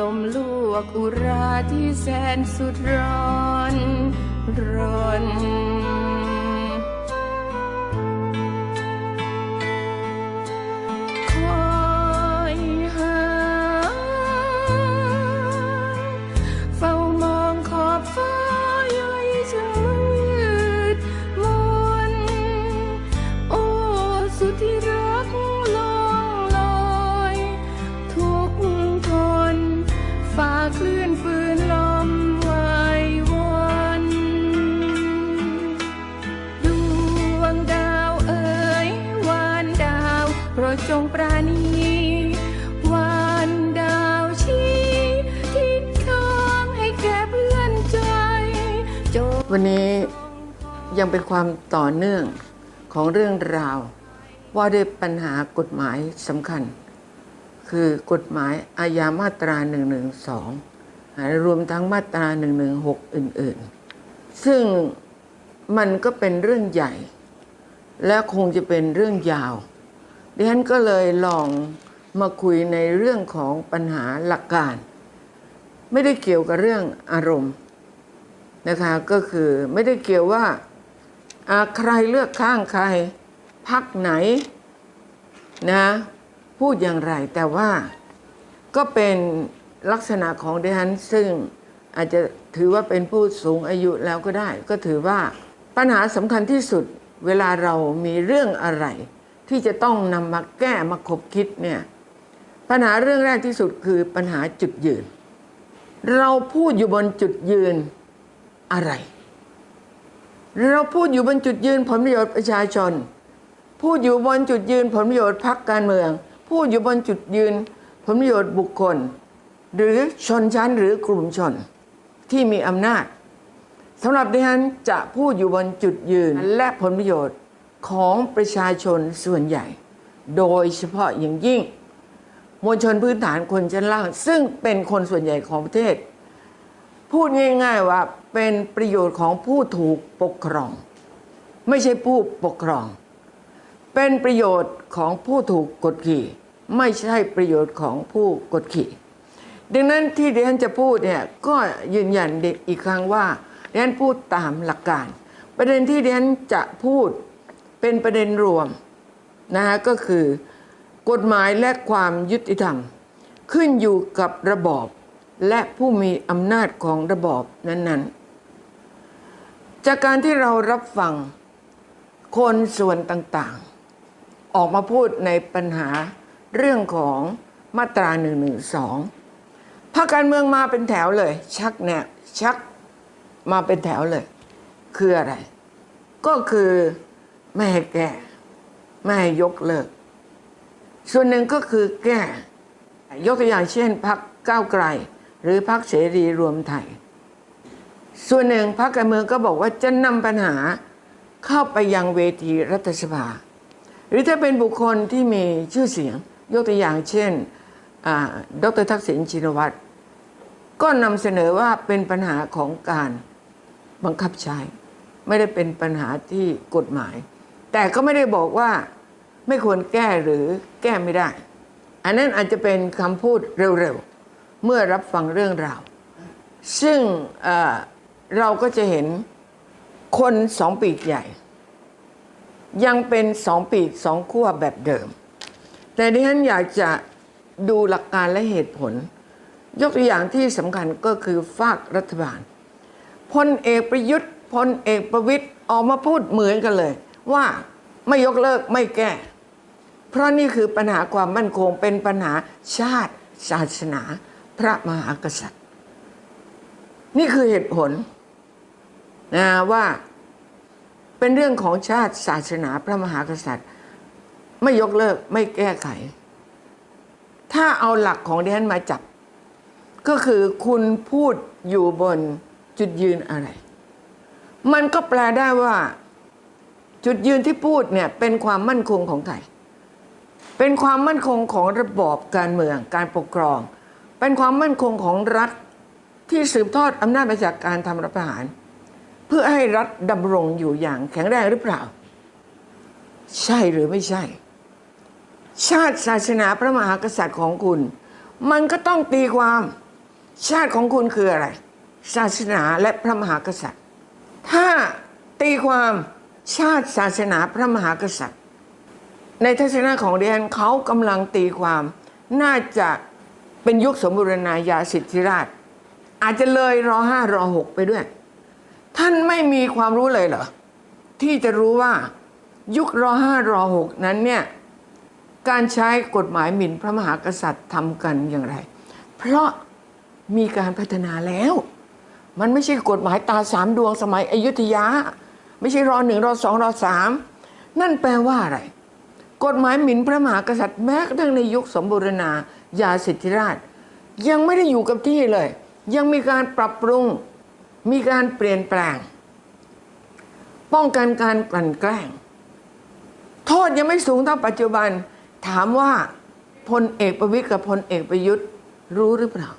ลมลวกอุราที่แสนสุดร้อน ร้อน วันนี้ยังเป็นความต่อเนื่องของเรื่องราว ว่าด้วยปัญหากฎหมายสำคัญ คือกฎหมายอาญามาตรา 112 รวมทั้งมาตรา 116 อื่นๆ ซึ่งมันก็เป็นเรื่องใหญ่ และคงจะเป็นเรื่องยาวดิฉันก็เลยลองมาคุยในเรื่องของปัญหาหลักการ ไม่ได้เกี่ยวกับเรื่องอารมณ์ นะคะก็คือไม่ได้เกี่ยวว่าใครเลือกข้างใครพักไหนนะพูดอย่างไรแต่ว่าก็เป็นลักษณะของดิฉันซึ่งอาจจะถือว่าเป็นผู้สูงอายุแล้วก็ได้ ก็ถือว่าปัญหาสำคัญที่สุดเวลาเรามีเรื่องอะไร ที่จะต้องนำมาแก้มาคบคิดเนี่ยปัญหาเรื่องแรกที่สุดคือปัญหาจุดยืน เราพูดอยู่บนจุดยืน อะไร เราพูดอยู่บนจุดยืนผลประโยชน์ประชาชน พูดอยู่บนจุดยืนผลประโยชน์พรรคการเมือง พูดอยู่บนจุดยืนผลประโยชน์บุคคล หรือชนชั้นหรือกลุ่มชนที่มีอำนาจสำหรับดิฉันจะพูดอยู่บนจุดยืนและผลประโยชน์ของประชาชนส่วนใหญ่ โดยเฉพาะอย่างยิ่ง มวลชนพื้นฐานคนชั้นล่าง ซึ่งเป็นคนส่วนใหญ่ของประเทศ พูดง่าย ๆว่าเป็นประโยชน์ของผู้ถูกปกครอง ไม่ใช่ผู้ปกครอง เป็นประโยชน์ของผู้ถูกกดขี่ ไม่ใช่ประโยชน์ของผู้กดขี่ ดังนั้นที่ดิฉันจะพูดเนี่ยก็ยืนยันอีกครั้งว่าดิฉันพูดตามหลักการ ประเด็นที่ดิฉันจะพูดเป็นประเด็นรวมนะฮะก็คือกฎหมายและความยุติธรรม ขึ้นอยู่กับระบอบ และผู้มีอำนาจของระบอบนั้นๆ จากการที่เรารับฟังคนส่วนต่างๆ ออกมาพูดในปัญหาเรื่องของมาตรา1นึภาคการเมืองมาเป็นแถวเลย ชักเนี่ยชักมาเป็นแถวเลย คืออะไร ก็คือไม่ให้แก้ ไม่ให้ยกเลิก ส่วนหนึ่งก็คือแก้ ยกตัวอย่างเช่นพักก้าวไกล หรือพักเสรีรวมไทย ส่วนหนึ่งพักการเมืองก็บอกว่าจะนำปัญหาเข้าไปยังเวทีรัฐสภา หรือถ้าเป็นบุคคลที่มีชื่อเสียง ยกตัวอย่างเช่นดรทักษิณชินวัตรก็นำเสนอว่าเป็นปัญหาของการบังคับใช้ ไม่ได้เป็นปัญหาที่กฎหมาย แต่ก็ไม่ได้บอกว่าไม่ควรแก้หรือแก้ไม่ได้ อันนั้นอาจจะเป็นคำพูดเร็วๆ เมื่อรับฟังเรื่องราว ซึ่งเราก็จะเห็นคนสองปีกใหญ่ ยังเป็นสองปีกสองขั้วแบบเดิม แต่ดิฉันอยากจะดูหลักการและเหตุผล ยกตัวอย่างที่สำคัญก็คือฝากรัฐบาลพลเอกประยุทธ์พลเอกประวิตยออกมาพูดเหมือนกันเลย ว่าไม่ยกเลิกไม่แก้ เพราะนี่คือปัญหาความมั่นคงเป็นปัญหาชาติศาสนา พระมหากษัตริย์ นี่คือเหตุผลนะว่าเป็นเรื่องของชาติศาสนาพระมหากษัตริย์ ไม่ยกเลิกไม่แก้ไข ถ้าเอาหลักของดิฉันมาจับ ก็คือคุณพูดอยู่บนจุดยืนอะไร มันก็แปลได้ว่า จุดยืนที่พูดเนี่ยเป็นความมั่นคงของใครเป็นความมั่นคงของระบอบการเมืองการปกครอง เป็นความมั่นคงของรัฐที่สืบทอดอำนาจมาจากการทำรัฐประหาร เพื่อให้รัฐดำรงอยู่อย่างแข็งแรงหรือเปล่าชช่หรือไม่ใช่ ชาติศาสนาพระมหากษัตริย์ของคุณ มันก็ต้องตีความชาติของคุณคืออะไร ศาสนาและพระมหากษัตริย์ ถ้าตีความชาติศาสนาพระมหากษัตริย์ ในทัศนะของเดียนเขากำลังตีความน่าจะ เป็นยุคสมบูรณาญาสิทธิราช อาจจะเลยรอห้ารอหกไปด้วย ท่านไม่มีความรู้เลยเหรอ ที่จะรู้ว่ายุครอห้ารอหกนั้นเนี่ยการใช้กฎหมายหมิ่นพระมหากษัตริย์ทำกันอย่างไร เพราะมีการพัฒนาแล้ว มันไม่ใช่กฎหมายตาสามดวงสมัยอยุธยา ไม่ใช่รอหนึ่งรอสองรอสามนั่นแปลว่าอะไร กฎหมายหมิ่นพระมหากษัตริย์แม้กระทั่งในยุคสมบูรณา ญาสิทธิราช ยังไม่ได้อยู่กับที่เลย ยังมีการปรับปรุง มีการเปลี่ยนแปลง ป้องกันการกลั่นแกล้ง โทษยังไม่สูงเท่าปัจจุบัน ถามว่าพลเอกประวิตยกับพลเอกประยุทธ์รู้หรือเปล่า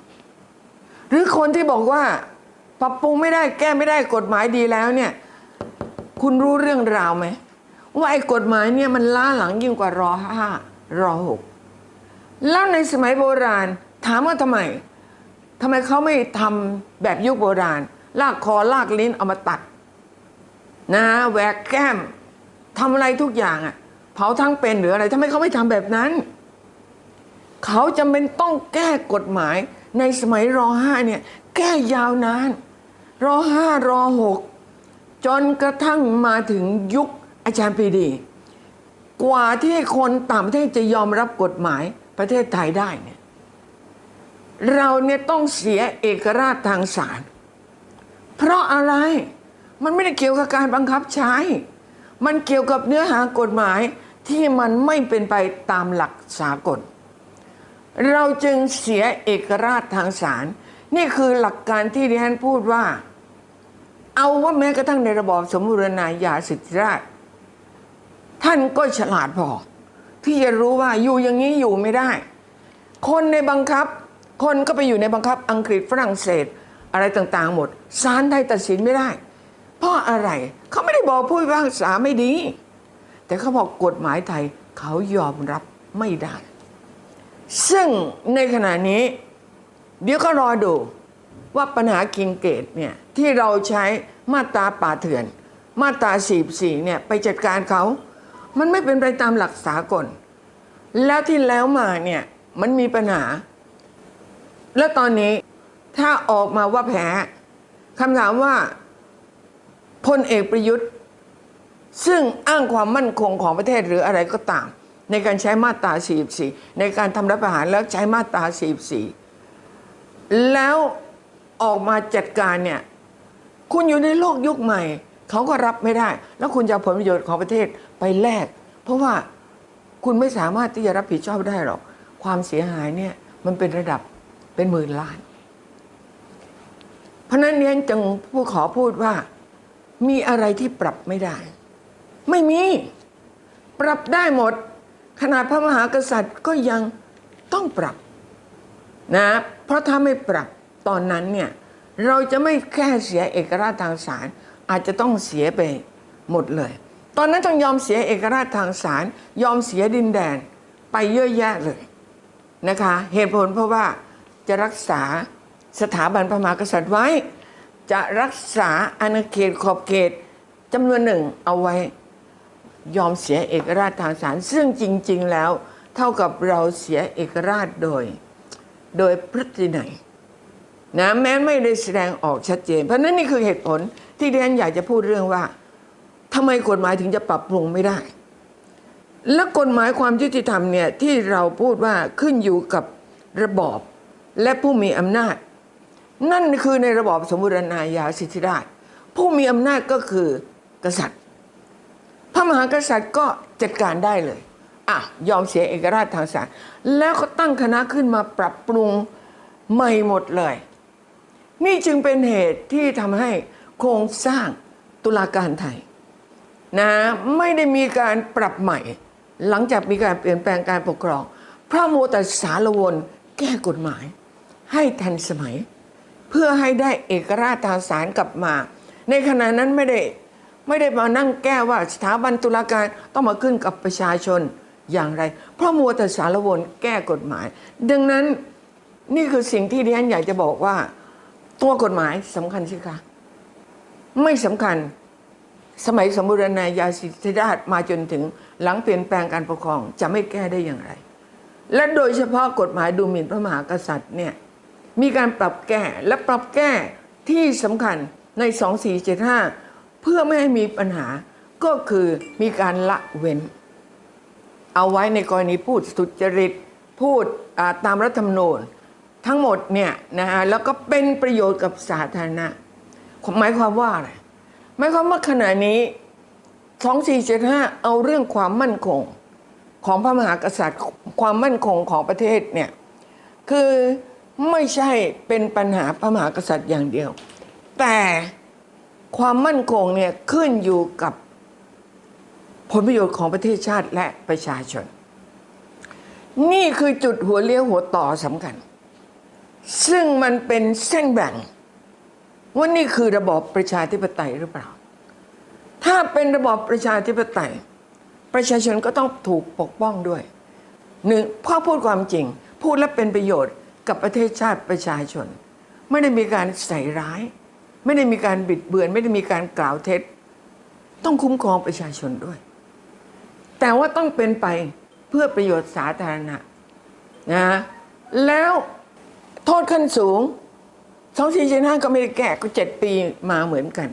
หรือคนที่บอกว่าปรับปรุงไม่ได้แก้ไม่ได้กฎหมายดีแล้วเนี่ย คุณรู้เรื่องราวไหมว่าไอ้กฎหมายเนี่ยมันล้าหลังยิ่งกว่ารอห้ารอหก แล้วในสมัยโบราณ ถามว่าทำไมทำไมเขาไม่ทำแบบยุคโบราณ ลากคอลากลิ้นเอามาตัด นะแหวกแก้มทำอะไรทุกอย่างอะ่ะเผาทั้งเป็นหรืออะไรทำไมเขาไม่ทำแบบนั้น เขาจำเป็นต้องแก้กฎหมายในสมัยรอห้าเนี่ย แก้ยาวนานรอห้ารอหกจนกระทั่งมาถึงยุคอาจารย์ปีดี กว่าที่คนต่างประเทศจะยอมรับกฎหมาย ประเทศไทยได้เนี่ยเราเนี่ยต้องเสียเอกราชทางศาลเพราะอะไรมันไม่ได้เกี่ยวกับการบังคับใช้ มันเกี่ยวกับเนื้อหากฎหมายที่มันไม่เป็นไปตามหลักสากล เราจึงเสียเอกราชทางศาลนี่คือหลักการที่ดิฉันพูดว่า เอาว่าแม้กระทั่งในระบอบสมบูรณาญาสิทธิราช ท่านก็ฉลาดพอ ที่จะรู้ว่าอยู่อย่างนี้อยู่ไม่ได้ คนในบังคับ คนก็ไปอยู่ในบังคับอังกฤษฝรั่งเศส อะไรต่างๆ หมดศาลไทยตัดสินไม่ได้ เพราะอะไรเขาไม่ได้บอกผู้พิพากษาไม่ดี แต่เขาบอกกฎหมายไทยเขายอมรับไม่ได้ ซึ่งในขณะนี้ เดี๋ยวก็รอดูว่าปัญหาคิงเกตเนี่ยที่เราใช้มาตราป่าเถื่อน มาตรา44เนี่ยไปจัดการเขา มันไม่เป็นไปตามหลักสากล แล้วที่แล้วมาเนี่ยมันมีปัญหา แล้วตอนนี้ถ้าออกมาว่าแพ้คำถามว่าพลเอกประยุทธ์ ซึ่งอ้างความมั่นคงของประเทศหรืออะไรก็ตาม ในการใช้มาตรา 44 ในการทำรัฐประหารแล้วใช้มาตรา 44 แล้วออกมาจัดการเนี่ย คุณอยู่ในโลกยุคใหม่ เขาก็รับไม่ได้ แล้วคุณจะผลประโยชน์ของประเทศ ไปแลกเพราะว่าคุณไม่สามารถที่จะรับผิดชอบได้หรอก ความเสียหายเนี่ยมันเป็นระดับเป็นหมื่นล้าน เพราะนั้นเนี่ยจึงผู้ขอพูดว่า มีอะไรที่ปรับไม่ได้ ไม่มีปรับได้หมด ขนาดพระมหากษัตริย์ก็ยังต้องปรับนะเพราะถ้าไม่ปรับตอนนั้นเนี่ยเราจะไม่แค่เสียเอกราชทางศาลอาจจะต้องเสียไปหมดเลย ตอนนั้นต้องยอมเสียเอกราชทางศาลยอมเสียดินแดนไปเยอะแยะเลยนะคะ เหตุผลเพราะว่าจะรักษาสถาบันพระมหากษัตริย์ไว้ จะรักษาอาณาเขตขอบเขตจำนวนหนึ่งเอาไว้ยอมเสียเอกราชทางศาลซึ่งจริง ๆ แล้ว เท่ากับเราเสียเอกราชโดย โดยพฤตินัยนะแม้ไม่ได้แสดงออกชัดเจน เพราะนั้นนี่คือเหตุผลที่ดิฉันอยากจะพูดเรื่องว่า ทำไมกฎหมายถึงจะปรับปรุงไม่ได้ และกฎหมายความยุติธรรมเนี่ยที่เราพูดว่าขึ้นอยู่กับระบอบและผู้มีอำนาจ นั่นคือในระบอบสมบูรณาญาสิทธิราชผู้มีอำนาจก็คือกษัตริย์ พระมหากษัตริย์ก็จัดการได้เลยอะยอมเสียเอกราชทางศาลแล้วก็ตั้งคณะขึ้นมาปรับปรุงใหม่หมดเลย นี่จึงเป็นเหตุที่ทำให้โครงสร้างตุลาการไทย นะไม่ได้มีการปรับใหม่ หลังจากมีการเปลี่ยนแปลงการปกครองเพราะโมวแต่สารวนแก้กฎหมาย ให้ทันสมัย เพื่อให้ได้เอกราชทางศาลกลับมา ในขณะนั้นไม่ได้ไม่ได้มานั่งแก้ว่าสถาบันตุลาการต้องมาขึ้นกับประชาชนอย่างไร เพราะมัวแต่สารวนแก้กฎหมาย ดังนั้นนี่คือสิ่งที่ดิฉันอยากจะบอกว่า ตัวกฎหมายสำคัญสิคะไม่สำคัญ สมัยสมบูรณาญาสิทธิราชมาจนถึงหลังเปลี่ยนแปลงการปกครองจะไม่แก้ได้อย่างไร และโดยเฉพาะกฎหมายดูหมิ่นพระมหากษัตริย์เนี่ยมีการปรับแก้และปรับแก้ที่สำคัญใน 2475 เพื่อไม่ให้มีปัญหาก็คือมีการละเว้น เอาไว้ในกรณีพูดสุจริตพูดตามรัฐธรรมนูญทั้งหมดเนี่ยนะฮะแล้วก็เป็นประโยชน์กับสาธารณะหมายความว่าอะไร มายความว่าขณะนี้ 2475 เอาเรื่องความมั่นคงของพระมหากษัตริย์ความมั่นคงของประเทศเนี่ยคือไม่ใช่เป็นปัญหาพระมหากษัตริย์อย่างเดียว แต่ความมั่นคงเนี่ยขึ้นอยู่กับผลประโยชน์ของประเทศชาติและประชาชน นี่คือจุดหัวเลี้ยวหัวต่อสำคัญ ซึ่งมันเป็นเส้นแบ่ง ว่านี่คือระบอบประชาธิปไตยหรือเปล่า ถ้าเป็นระบอบประชาธิปไตย ประชาชนก็ต้องถูกปกป้องด้วยหนึ่งพ่อพูดความจริง พูดและเป็นประโยชน์กับประเทศชาติประชาชน ไม่ได้มีการใส่ร้าย ไม่ได้มีการบิดเบือน ไม่ได้มีการกล่าวเท็จ ต้องคุ้มครองประชาชนด้วย แต่ว่าต้องเป็นไปเพื่อประโยชน์สาธารณะนะแล้วโทษขั้นสูง สองสี่เจ็ดห้าก็ไม่ได้แก้ก็เจ็ดปีมาเหมือนกัน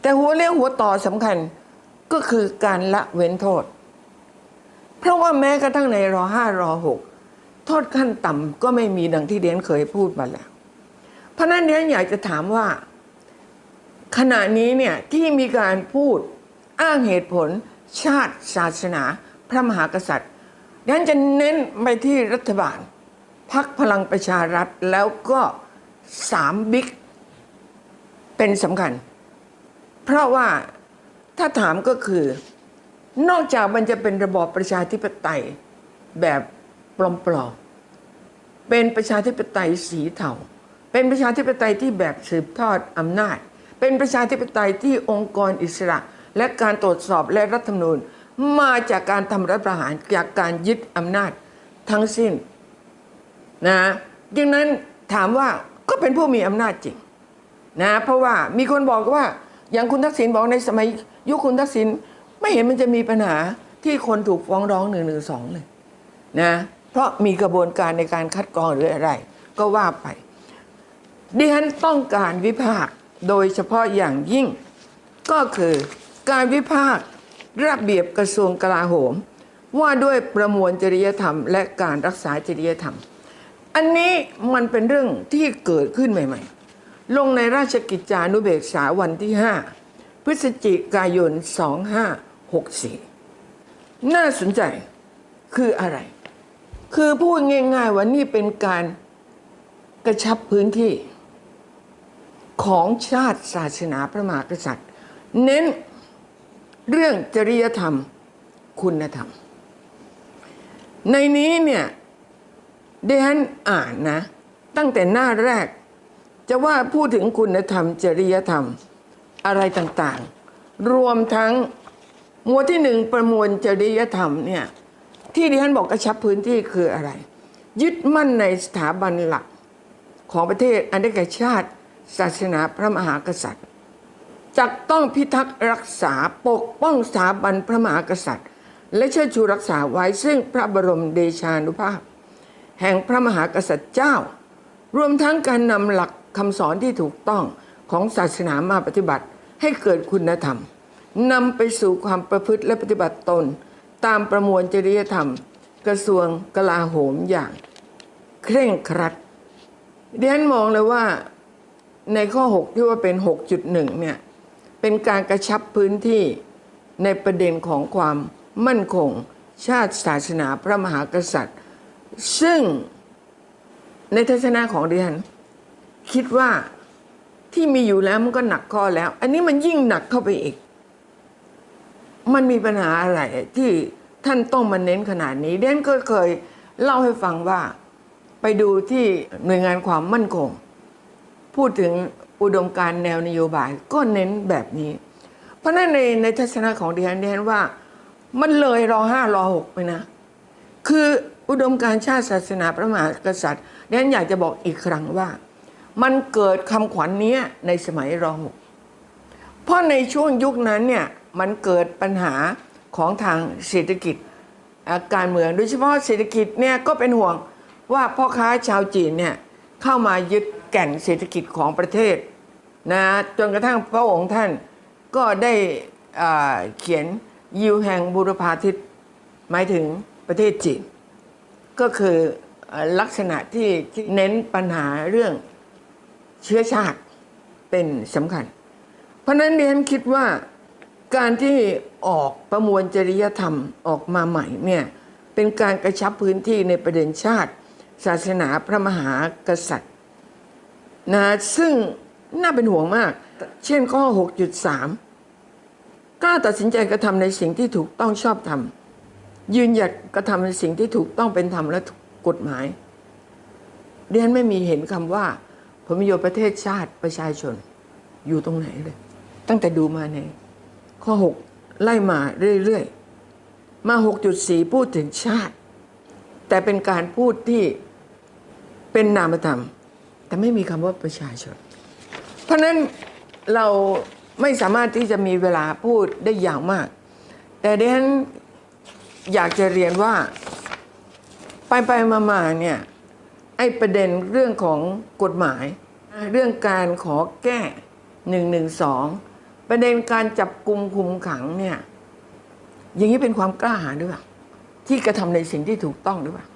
แต่หัวเลี้ยวหัวต่อสำคัญก็คือการละเว้นโทษ เพราะว่าแม้กระทั่งในรอห้ารอหกโทษขั้นต่ำก็ไม่มีดังที่เดียนเคยพูดมาแล้ว เพราะนั้นเดียนอยากจะถามว่า ขณะนี้เนี่ยที่มีการพูดอ้างเหตุผล ชาติศาสนา พระมหากษัตริย์ดันจะเน้นไปที่รัฐบาลพักพลังประชารัฐแล้วก็ สามบิ๊กเป็นสำคัญ เพราะว่าถ้าถามก็คือ นอกจากมันจะเป็นระบอบประชาธิปไตยแบบปลอมๆเป็นประชาธิปไตยสีเทาเป็นประชาธิปไตยที่แบบสืบทอดอำนาจ เป็นประชาธิปไตยที่องค์กรอิสระ และการตรวจสอบและรัฐธรรมนูญมาจากการทำรัฐประหารจากการยึดอำนาจทั้งสิ้นนะดังนั้นถามว่า ก็เป็นผู้มีอำนาจจริงนะเพราะว่ามีคนบอกว่าอย่างคุณทักษิณบอกในสมัยยุคคุณทักษิณไม่เห็นมันจะมีปัญหาที่คนถูกฟ้องร้องหนึ่งหนึ่งสองเลยนะเพราะมีกระบวนการในการคัดกรองหรืออะไร ก็ว่าไปดิฉันต้องการวิพากษ์โดยเฉพาะอย่างยิ่ง ก็คือการวิพากษ์ระเบียบกระทรวงกลาโหม ว่าด้วยประมวลจริยธรรม และการรักษาจริยธรรม อันนี้มันเป็นเรื่องที่เกิดขึ้นใหม่ ๆ ลงในราชกิจจานุเบกษาวันที่ 5 พฤศจิกายน 2564 น่าสนใจคืออะไร คือพูดง่าย ๆ ว่านี่เป็นการกระชับพื้นที่ ของชาติศาสนาพระมหากษัตริย์ เน้นเรื่องจริยธรรม คุณธรรม ในนี้เนี่ย เดนอ่านนะ ตั้งแต่หน้าแรก จะว่าพูดถึงคุณธรรม จริยธรรม อะไรต่างๆ รวมทั้งหมวดที่หนึ่งประมวลจริยธรรมเนี่ยที่ดิฉันบอกกระชับพื้นที่คืออะไร ยึดมั่นในสถาบันหลักของประเทศอันได้แก่ชาติ ศาสนาพระมหากษัตริย์จักต้องพิทักษ์รักษาปกป้องสถาบันพระมหากษัตริย์ และเชิดชูรักษาไว้ซึ่งพระบรมเดชานุภาพ แห่งพระมหากษัตริย์เจ้า รวมทั้งการนำหลักคำสอนที่ถูกต้องของศาสนามาปฏิบัติให้เกิดคุณธรรมนำไปสู่ความประพฤติและปฏิบัติตน ตามประมวลจริยธรรม กระทรวงกลาโหมอย่าง เคร่งครัดเดิฉันมองเลยว่าในข้อ 6 ที่ว่าเป็น 6.1 เนี่ย เป็นการกระชับพื้นที่ในประเด็นของความมั่นคง ชาติศาสนาพระมหากษัตริย์ ซึ่งในทัศนะของดิฉันคิดว่าที่มีอยู่แล้วมันก็หนักข้อแล้ว อันนี้มันยิ่งหนักเข้าไปอีก มันมีปัญหาอะไรที่ท่านต้องมาเน้นขนาดนี้เดนก็เคยเล่าให้ฟังว่า ไปดูที่หน่วยงานความมั่นคง พูดถึงอุดมการณ์แนวนโยบายก็เน้นแบบนี้ เพราะฉะนั้นในในทัศนะของดิฉันดิฉันว่า มันเลยรอห้ารอหกไปนะ คือ อุดมการชาติศาสนาพระมหากษัตริย์ดิฉันอยากจะบอกอีกครั้งว่า มันเกิดคำขวัญเนี้ในสมัยรอหกเพราะในช่วงยุคนั้นเนี่ยมันเกิดปัญหาของทางเศรษฐกิจาการเมืองโดยเฉพาะเศรษฐกิจเนี่ยก็เป็นห่วงว่าพ่อค้าชาวจีนเนี่ยเข้ามายึดแก่นเศรษฐกิจของประเทศนะจนกระทั่งพระองค์ท่านก็ได้เขียนยิวแห่งบุรพาทิตหมายถึงประเทศจีน ก็คือลักษณะที่เน้นปัญหาเรื่องเชื้อชาติเป็นสำคัญ เพราะฉะนั้นเรียนคิดว่าการที่ออกประมวลจริยธรรมออกมาใหม่เนี่ยเป็นการกระชับพื้นที่ในประเด็นชาติ ศาสนาพระมหากษัตริย์นะซึ่งน่าเป็นห่วงมาก เช่นข้อ 6.3 กล้าตัดสินใจกระทำในสิ่งที่ถูกต้องชอบธรรม ยืนหยัดกระทำในสิ่งที่ถูกต้องเป็นธรรมและกฎหมายเรียนไม่มีเห็นคำว่าผลประโยชน์ประเทศชาติประชาชนอยู่ตรงไหนเลย ตั้งแต่ดูมาใน ข้อ 6 ไล่มาเรื่อยๆ มา 6.4 พูดถึงชาติ แต่เป็นการพูดที่เป็นนามธรรม แต่ไม่มีคำว่าประชาชน เพราะนั้นเราไม่สามารถที่จะมีเวลาพูดได้ยางมาก แต่ดิฉัน อยากจะเรียนว่า ไปไปมามาเนี่ยไอ้ประเด็นเรื่องของกฎหมาย เรื่องการขอแก้หนึ่งหนึ่งสองประเด็นการจับกลุ่มคุมขังเนี่ยอย่างนี้เป็นความกล้าหาญหรือเปล่าที่กระทำในสิ่งที่ถูกต้องหรือเปล่า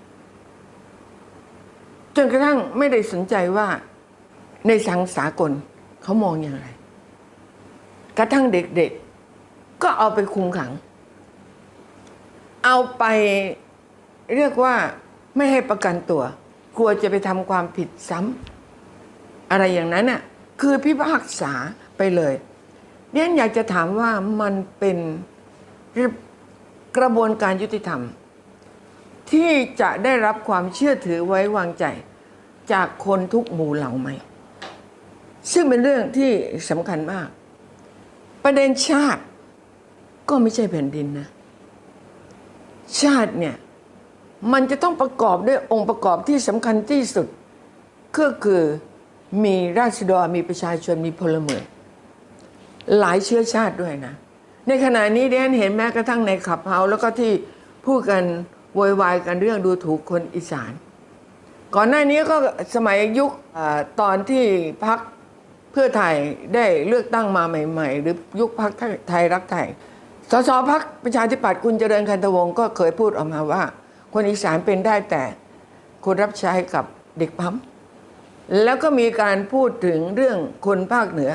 จนกระทั่งไม่ได้สนใจว่าในสังสากลเขามองอย่างไร กระทั่งเด็กๆก็เอาไปคุมขัง เอาไปเรียกว่าไม่ให้ประกันตัว กลัวจะไปทำความผิดซ้ำอะไรอย่างนั้นน่ะคือพิพากษาไปเลยเนี่ยอยากจะถามว่ามันเป็นกระบวนการยุติธรรม ที่จะได้รับความเชื่อถือไว้วางใจ จากคนทุกหมู่เหล่าไหม ซึ่งเป็นเรื่องที่สำคัญมาก ประเด็นชาติก็ไม่ใช่แผ่นดินนะ ชาติเนี่ยมันจะต้องประกอบด้วยองค์ประกอบที่สำคัญที่สุด ก็คือมีราษฎรมีประชาชนมีพลเมืองหลายเชื้อชาติด้วยนะ ในขณะนี้เดนเห็นแม้กระทั่งในขับเฮาแล้วก็ที่พูดกันโวยวายกันเรื่องดูถูกคนอีสาน ก่อนหน้านี้ก็สมัยยุคอตอนที่พักเพื่อไทยได้เลือกตั้งมาใหม่ ๆ หรือยุคพักไทยรักไทย สสพักประชาธิปัตย์คุณเจริญคันธวงศ์ก็เคยพูดออกมาว่า คนอีสานเป็นได้แต่คนรับใช้กับเด็กปั๊มแล้วก็มีการพูดถึงเรื่องคนภาคเหนือ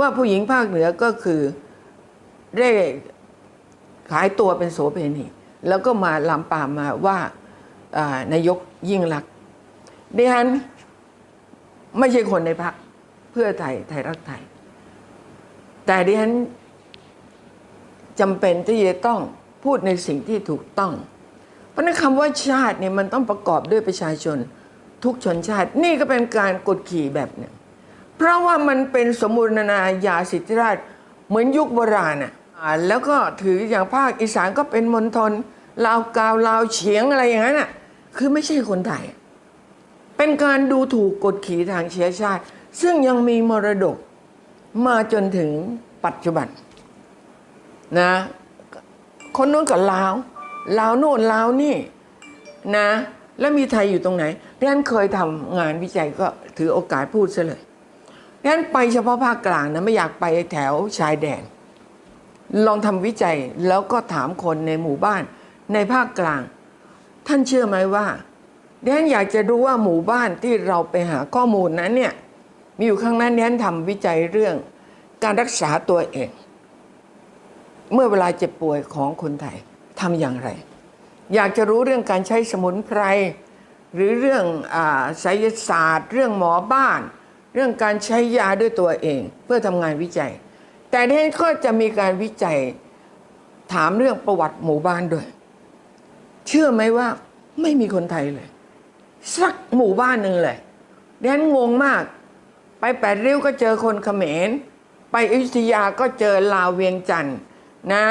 ว่าผู้หญิงภาคเหนือก็คือได้ขายตัวเป็นโสเภณีแล้วก็มาลำปามมาว่านายกยิ่งรักษณ์ดิฉันไม่ใช่คนในพักเพื่อไทยไทยรักไทย แต่ดิฉัน จำเป็นที่จะต้องพูดในสิ่งที่ถูกต้อง เพราะนั้นคำว่าชาติเนี่ยมันต้องประกอบด้วยประชาชน ทุกชนชาติ นี่ก็เป็นการกดขี่แบบหนึ่งเพราะว่ามันเป็นสมบูรณาญาสิทธิราชเหมือนยุคโบราณอะแล้วก็ถืออย่างภาคอีสานก็เป็นมณฑลลาวกาวลาวเฉียงอะไรอย่างนั้นอะคือไม่ใช่คนไทย เป็นการดูถูกกดขี่ทางเชื้อชาติ ซึ่งยังมีมรดกมาจนถึงปัจจุบัน นะ คนนู้นกับลาวลาวโน่นลาวนี่นะ แล้วมีไทยอยู่ตรงไหนดิฉันเคยทำงานวิจัยก็ถือโอกาสพูดซะเลยดิฉันไปเฉพาะภาคกลางนะ ไม่อยากไปแถวชายแดน ลองทำวิจัยแล้วก็ถามคนในหมู่บ้านในภาคกลาง ท่านเชื่อไหมว่าดิฉันอยากจะรู้ว่าหมู่บ้านที่เราไปหาข้อมูลนั้นเนี่ยมีอยู่ข้างนั้นดิฉันทำวิจัยเรื่องการรักษาตัวเอง เมื่อเวลาเจ็บป่วยของคนไทยทำอย่างไร อยากจะรู้เรื่องการใช้สมุนไพร หรือเรื่องอาไสยศาสตร์ เรื่องหมอบ้าน เรื่องการใช้ยาด้วยตัวเอง เพื่อทำงานวิจัย แต่ที่นก็จะมีการวิจัยถามเรื่องประวัติหมู่บ้านด้วย เชื่อไหมว่าไม่มีคนไทยเลย สักหมู่บ้านหนึ่งเลยดิฉันงงมาก ไปแปดริ้วก็เจอคนเขมร ไปอยุธยาก็เจอลาวเวียงจันทร์ นะ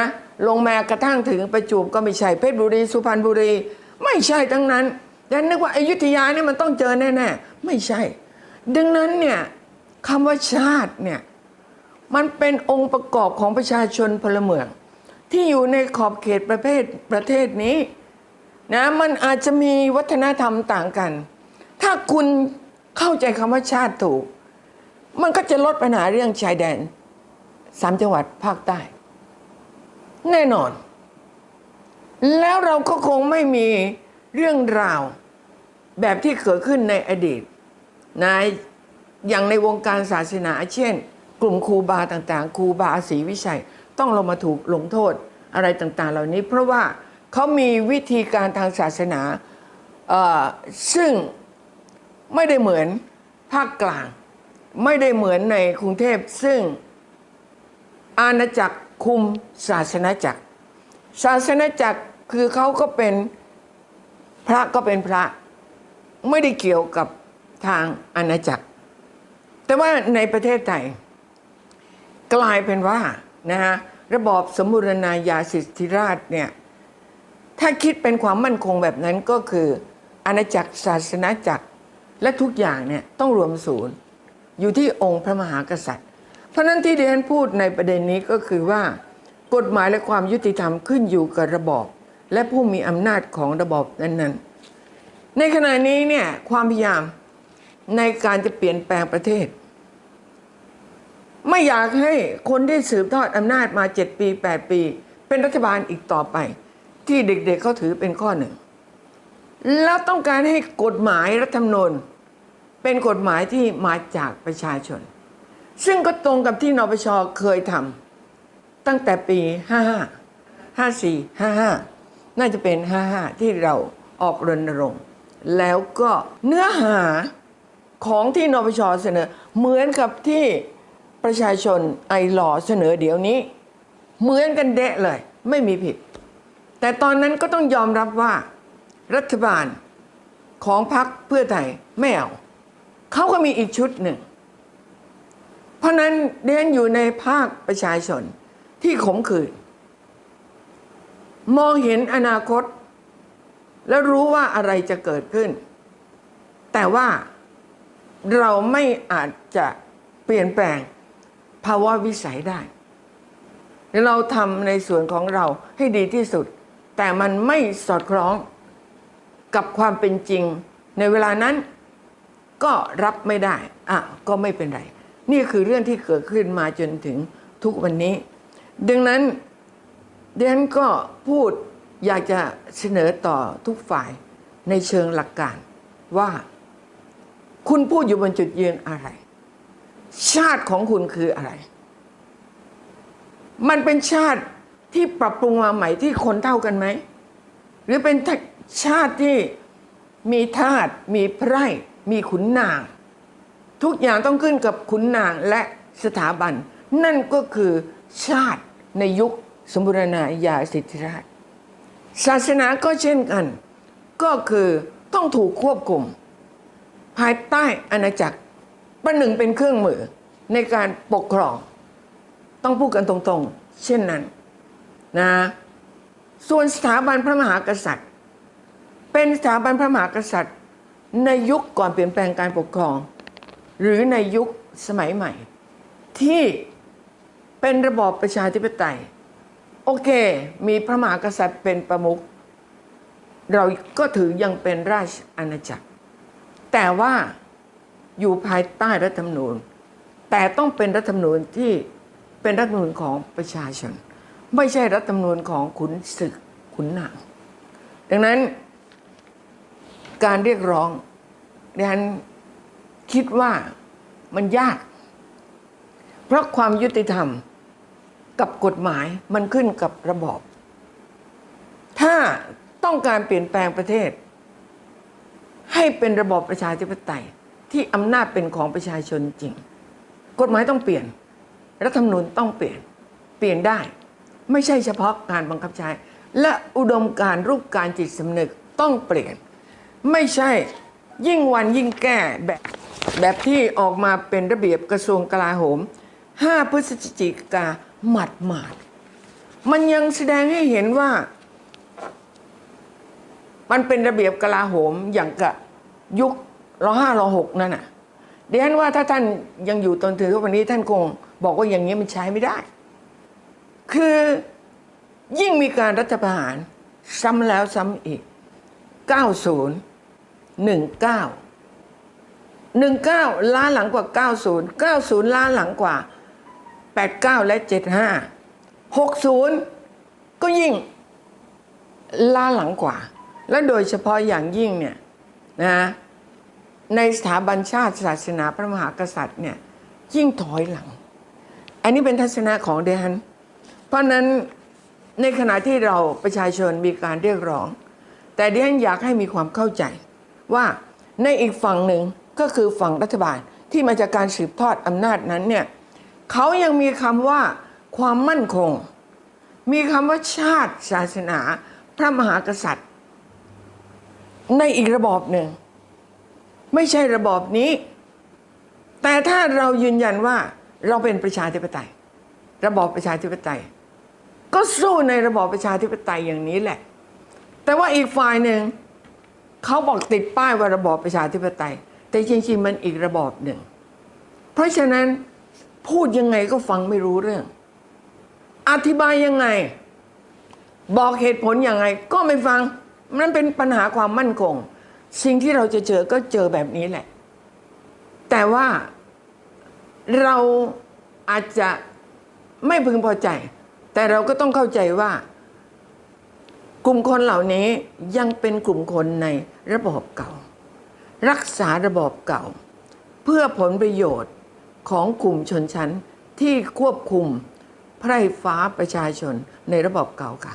ลงมากระทั่งถึงประจวบก็ไม่ใช่เพชรบุรีสุพรรณบุรี ไม่ใช่ทั้งนั้นแต่นึกว่าอยุธยาเนี่ยมันต้องเจอแน่ๆไม่ใช่ ดังนั้นเนี่ยคำว่าชาติเนี่ยมันเป็นองค์ประกอบของประชาชนพลเมือง ที่อยู่ในขอบเขตประเทศประเทศนี้นะมันอาจจะมีวัฒนธรรมต่างกัน ถ้าคุณเข้าใจคำว่าชาติถูก มันก็จะลดปัญหาเรื่องชายแดนสามจังหวัดภาคใต้ แน่นอน แล้วเราก็คงไม่มีเรื่องราวแบบที่เกิดขึ้นในอดีตนะอย่างในวงการศาสนา เช่น กลุ่มครูบาต่างๆครูบาศรีวิชัย ต้องลงมาถูกลงโทษอะไรต่างๆ เหล่านี้ เพราะว่าเขามีวิธีการทางศาสนาซึ่งไม่ได้เหมือนภาคกลาง ไม่ได้เหมือนในกรุงเทพซึ่งอาณาจักร คุมศาสนาจักร ศาสนาจักรคือเขาก็เป็นพระก็เป็นพระ ไม่ได้เกี่ยวกับทางอาณาจักร แต่ว่าในประเทศไทยกลายเป็นว่านะฮะระบอบสมบูรณาญาสิทธิราชเนี่ยถ้าคิดเป็นความมั่นคงแบบนั้นก็คือ อาณาจักรศาสนาจักรและทุกอย่างเนี่ยต้องรวมศูนย์ อยู่ที่องค์พระมหากษัตริย์ เพราะนั้นที่เดนพูดในประเด็นนี้ก็คือว่า กฎหมายและความยุติธรรมขึ้นอยู่กับระบอบ และผู้มีอำนาจของระบอบนั้นๆ ในขณะนี้เนี่ยความพยายามในการจะเปลี่ยนแปลงประเทศ ไม่อยากให้คนที่สืบทอดอำนาจมา7ปี8ปี เป็นรัฐบาลอีกต่อไป ที่เด็กๆเเขาถือเป็นข้อหนึ่ง แล้วต้องการให้กฎหมายรัฐธรรมนูญเป็นกฎหมายที่มาจากประชาชน ซึ่งก็ตรงกับที่นปชเคยทำตั้งแต่ปี 55 54 55 น่าจะเป็น 55 ที่เราออกรณรงค์แล้วก็เนื้อหาของที่นปชเสนอ เหมือนกับที่ประชาชนไอหล่อเสนอเดี๋ยวนี้ เหมือนกันเดะเลย ไม่มีผิด แต่ตอนนั้นก็ต้องยอมรับว่า รัฐบาลของพรรคเพื่อไทยไม่เอาเขาก็มีอีกชุดหนึ่ง เพราะนั้นเรียนอยู่ในภาคประชาชนที่ขมขื่นมองเห็นอนาคต แล้วรู้ว่าอะไรจะเกิดขึ้น แต่ว่าเราไม่อาจจะเปลี่ยนแปลงภาวะวิสัยได้ เราทำในส่วนของเราให้ดีที่สุด แต่มันไม่สอดคล้องกับความเป็นจริง ในเวลานั้นก็รับไม่ได้อะก็ไม่เป็นไร นี่คือเรื่องที่เกิดขึ้นมาจนถึงทุกวันนี้ ดังนั้นเดนก็พูดอยากจะเสนอต่อทุกฝ่ายในเชิงหลักการว่า คุณพูดอยู่บนจุดยืนอะไร ชาติของคุณคืออะไร มันเป็นชาติที่ปรับปรุงมาใหม่ที่คนเท่ากันไหม หรือเป็นชาติที่มีทาสมีไพร่ มีขุนนาง ทุกอย่างต้องขึ้นกับขุนนางและสถาบัน นั่นก็คือชาติในยุคสมบูรณาญาสิทธิราช ศาสนาก็เช่นกัน ก็คือต้องถูกควบคุม ภายใต้อาณาจักรประหนึ่งเป็นเครื่องมือในการปกครอง ต้องพูดกันตรงๆ เช่นนั้นนะส่วนสถาบันพระมหากษัตริย์ เป็นสถาบันพระมหากษัตริย์ ในยุคก่อนเปลี่ยนแปลงการปกครอง หรือในยุคสมัยใหม่ ที่เป็นระบอบประชาธิปไตย โอเค มีพระมหากษัตริย์เป็นประมุขเราก็ถือยังเป็นราชอาณาจักร แต่ว่าอยู่ภายใต้รัฐธรรมนูญ แต่ต้องเป็นรัฐธรรมนูญที่เป็นรัฐธรรมนูญของประชาชน ไม่ใช่รัฐธรรมนูญของขุนศึกขุนนางดังนั้นการเรียกร้องดิฉัน คิดว่ามันยาก เพราะความยุติธรรมกับกฎหมายมันขึ้นกับระบอบ ถ้าต้องการเปลี่ยนแปลงประเทศ ให้เป็นระบอบประชาธิปไตยที่อำนาจเป็นของประชาชนจริง กฎหมายต้องเปลี่ยน รัฐธรรมนูญต้องเปลี่ยน เปลี่ยนได้ ไม่ใช่เฉพาะการบังคับใช้ และอุดมการรูปการจิตสำนึกต้องเปลี่ยน ไม่ใช่ยิ่งวันยิ่งแก้แบบ แบบที่ออกมาเป็นระเบียบกระทรวงกลาโหม 5 พฤศจิกาหมัดหมาดมันยังแสดงให้เห็นว่า มันเป็นระเบียบกลาโหมอย่างกับยุครห้ารหกนั่นน่ะเดิฉันว่าถ้าท่านยังอยู่ตนถึงทุกวันนี้ท่านคง บอกว่าอย่างนี้มันใช้ไม่ได้ คือยิ่งมีการรัฐประหาร ซ้ำแล้วซ้ำอีก 90 19 19 ล้าหลังกว่า 90 90 ล้าหลังกว่า 89 และ 75 60 ก็ยิ่งล้าหลังกว่า และโดยเฉพาะอย่างยิ่งเนี่ยนะในสถาบันชาติศาสนาพระมหากษัตริย์เนี่ยยิ่งถอยหลัง อันนี้เป็นทัศนะของเดฮันเพราะนั้นในขณะที่เราประชาชนมีการเรียกร้อง แต่เดิฉันอยากให้มีความเข้าใจว่าในอีกฝั่งหนึ่ง ก็คือฝั่งรัฐบาลที่มาจากการสืบทอดอำนาจนั้นเนี่ยเขายังมีคำว่าความมั่นคง มีคำว่าชาติศาสนา พระมหากษัตริย์ ในอีกระบอบหนึ่ง ไม่ใช่ระบอบนี้ แต่ถ้าเรายืนยันว่าเราเป็นประชาธิปไตย ระบอบประชาธิปไตย ก็สู้ในระบอบประชาธิปไตยอย่างนี้แหละ แต่ว่าอีกฝ่ายหนึ่งเขาบอกติดป้ายว่าระบอบประชาธิปไตย แต่จริงๆมันอีกระบอบหนึ่ง เพราะฉะนั้นพูดยังไงก็ฟังไม่รู้เรื่อง อธิบายยังไง บอกเหตุผลยังไง ก็ไม่ฟังมันเป็นปัญหาความมั่นคง สิ่งที่เราจะเจอก็เจอแบบนี้แหละ แต่ว่าเราอาจจะไม่พึงพอใจ แต่เราก็ต้องเข้าใจว่า กลุ่มคนเหล่านี้ยังเป็นกลุ่มคนในระบอบเก่า รักษาระบอบเก่า เพื่อผลประโยชน์ของกลุ่มชนชั้นที่ควบคุมไพร่ฟ้าประชาชนในระบอบเก่าค่ะ